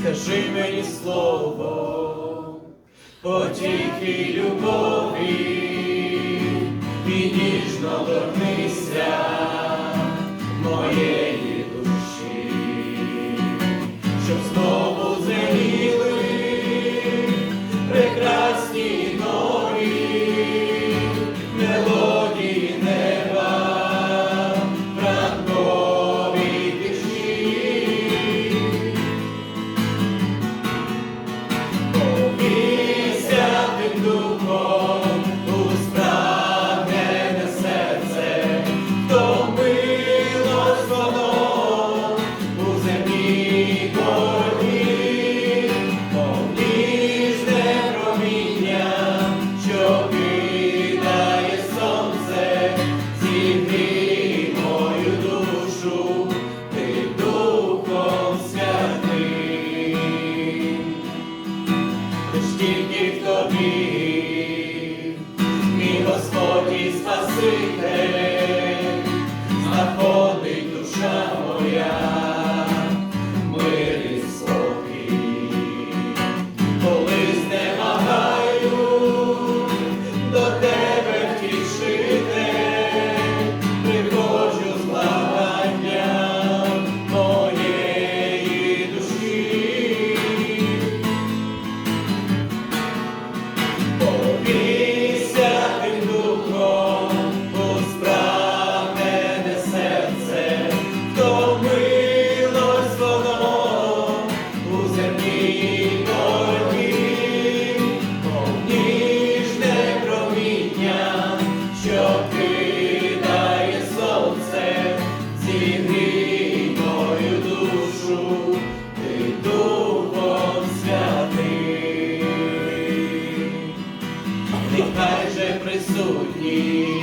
скажи мені слово, потіки любові і ніжно торнися. свій день душа моя, мир і коли знемагаю до тебе. me.